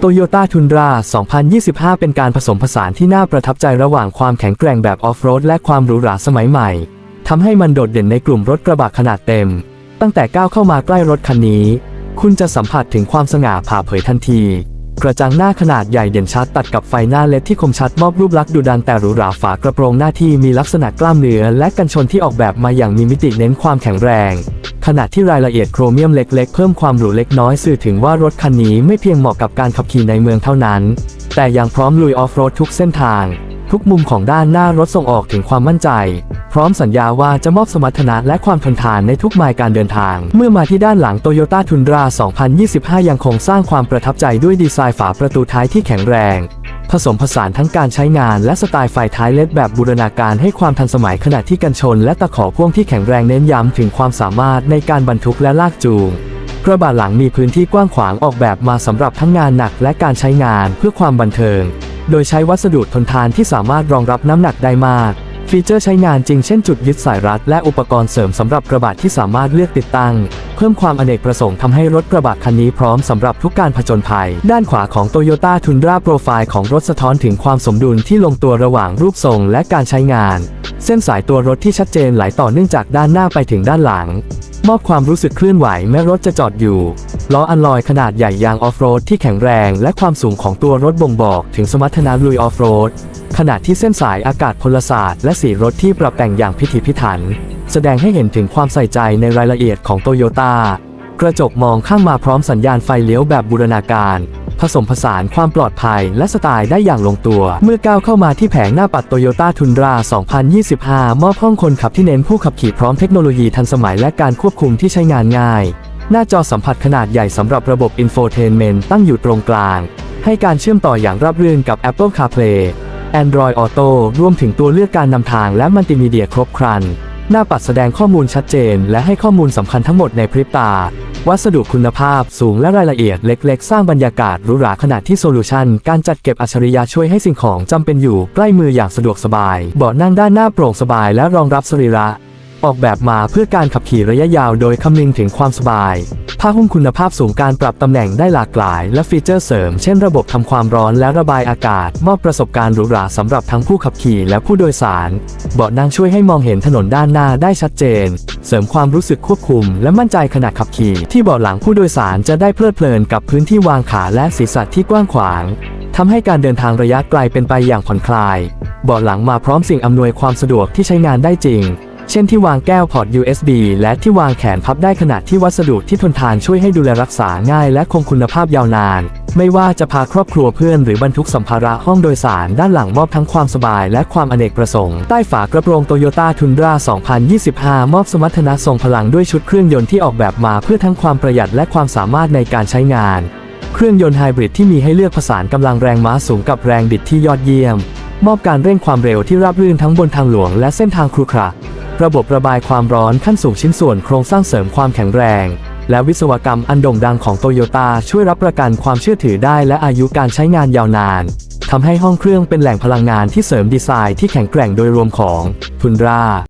โตโยต้าทุนรา 2025 เป็นการผสมผสานที่น่าประทับใจระหว่างความแข็งแกร่งแบบออฟโรดและความหรูหราสมัยใหม่ ทำให้มันโดดเด่นในกลุ่มรถกระบะขนาดเต็ม ตั้งแต่ก้าวเข้ามาใกล้รถคันนี้ คุณจะสัมผัสถึงความสง่าผ่าเผยทันที กระจังหน้าขนาดใหญ่เด่นชัดตัดกับไฟหน้าเลดที่คมชัดมอบรูปลักษณ์ดุดันแต่หรูหราฝากระโปรงหน้าที่มีลักษณะกล้ามเนื้อและกันชนที่ออกแบบมาอย่างมีมิติเน้นความแข็งแรง ขณะที่รายละเอียดโครเมียมเล็ก ๆ เพิ่มความหรูเล็กน้อยสื่อถึงว่ารถคันนี้ไม่เพียงเหมาะกับการขับขี่ในเมืองเท่านั้น แต่ยังพร้อมลุยออฟโรดทุกเส้นทาง ทุกมุมของด้านหน้ารถส่งออกถึงความมั่นใจ พร้อมสัญญาว่าจะมอบสมรรถนะและความทนทานในทุกไมล์การเดินทาง เมื่อมาที่ด้านหลัง Toyota Tundra 2025 ยังคงสร้างความประทับใจด้วยดีไซน์ฝาประตูท้ายที่แข็งแรง ผสมผสานทั้งการใช้งานและสไตล์ไฟท้ายเล็ดแบบบูรณาการให้ความทันสมัยขณะที่กันชน และตะขอพ่วงที่แข็งแรงเน้นย้ำถึงความสามารถในการบรรทุกและลากจูงกระบะหลังมีพื้นที่กว้างขวางออกแบบมาสำหรับทั้งงานหนักและการใช้งานเพื่อความบันเทิง โดยใช้วัสดุทนทานที่สามารถรองรับน้ำหนักได้มาก ฟีเจอร์ใช้งานจริงเช่นจุดยึดสายรัดและอุปกรณ์เสริมสำหรับกระบะที่สามารถเลือกติดตั้ง เพิ่มความอเนกประสงค์ทำให้รถกระบะคันนี้พร้อมสำหรับทุกการผจญภัย ด้านขวาของ Toyota Tundra โปรไฟล์ของรถสะท้อนถึงความสมดุลที่ลงตัวระหว่างรูปทรงและการใช้งาน เส้นสายตัวรถที่ชัดเจนไหลต่อเนื่องจากด้านหน้าไปถึงด้านหลัง มอบความรู้สึกเคลื่อนไหวแม้รถจะจอดอยู่ล้ออัลลอยขนาดใหญ่ยางออฟโรดที่แข็งแรงและความสูงของตัวรถบ่งบอกถึงสมรรถนะลุยออฟโรดขณะที่เส้นสายอากาศพลศาสตร์และสีรถที่ปรับแต่งอย่างพิถีพิถัน แสดงให้เห็นถึงความใส่ใจในรายละเอียดของโตโยต้ากระจกมองข้างมาพร้อมสัญญาณไฟเลี้ยวแบบบูรณาการ ผสมผสานความปลอดภัยและสไตล์ได้อย่างลงตัว เมื่อก้าวเข้ามาที่แผงหน้าปัด Toyota Tundra 2025 มอบห้องคนขับที่เน้นผู้ขับขี่พร้อมเทคโนโลยีทันสมัยและการควบคุมที่ใช้งานง่าย หน้าจอสัมผัสขนาดใหญ่สำหรับระบบ Infotainment ตั้งอยู่ตรงกลาง ให้การเชื่อมต่ออย่างราบรื่นกับ Apple CarPlay Android Auto รวมถึงตัวเลือกการนำทางและมัลติมีเดียครบครัน หน้าปัดแสดงข้อมูลชัดเจน และให้ข้อมูลสำคัญทั้งหมดในพริบตา วัสดุคุณภาพสูงและรายละเอียดเล็ก ๆ สร้างบรรยากาศหรูหราขณะที่โซลูชันการจัดเก็บอัจฉริยะช่วยให้สิ่งของจำเป็นอยู่ใกล้มืออย่างสะดวกสบาย เบาะนั่งด้านหน้าโปร่งสบายและรองรับสรีระ ออกแบบมาเพื่อการขับขี่ระยะยาวโดยคำนึงถึงความสบาย ผ้าหุ้มคุณภาพสูงการปรับตำแหน่งได้หลากหลาย และฟีเจอร์เสริม เช่นระบบทำความร้อนและระบายอากาศ มอบประสบการณ์หรูหราสำหรับทั้งผู้ขับขี่และผู้โดยสาร เบาะนั่งช่วยให้มองเห็นถนนด้านหน้าได้ชัดเจน เสริมความรู้สึกควบคุม และมั่นใจขณะขับขี่ ที่เบาะหลังผู้โดยสารจะได้เพลิดเพลินกับพื้นที่วางขาและศีรษะที่กว้างขวางทำให้การเดินทางระยะไกลเป็นไปอย่างผ่อนคลาย เบาะหลังมาพร้อมสิ่งอำนวยความสะดวกที่ใช้งานได้จริง เช่นที่วางแก้วพอร์ต USB และที่วางแขนพับได้ขนาดที่วัสดุที่ทนทานช่วยให้ดูแลรักษาง่ายและคงคุณภาพยาวนาน ไม่ว่าจะพาครอบครัวเพื่อนหรือบรรทุกสัมภาระห้องโดยสารด้านหลังมอบทั้งความสบายและความอเนกประสงค์ ใต้ฝากระโปรง Toyota Tundra 2025 มอบสมรรถนะทรงพลังด้วยชุดเครื่องยนต์ที่ออกแบบมาเพื่อทั้งความประหยัดและความสามารถในการใช้งาน เครื่องยนต์ไฮบริดที่มีให้เลือกผสานกำลังแรงม้าสูงกับแรงบิดที่ยอดเยี่ยม มอบการเร่งความเร็วที่ราบรื่นทั้งบนทางหลวงและเส้นทางครุขระ ระบบระบายความร้อนขั้นสูงชิ้นส่วนโครงสร้างเสริมความแข็งแรง และวิศวกรรมอันโด่งดังของโตโยต้าช่วยรับประกันความเชื่อถือได้และอายุการใช้งานยาวนานทำให้ห้องเครื่องเป็นแหล่งพลังงานที่เสริมดีไซน์ที่แข็งแกร่งโดยรวมของทุนรา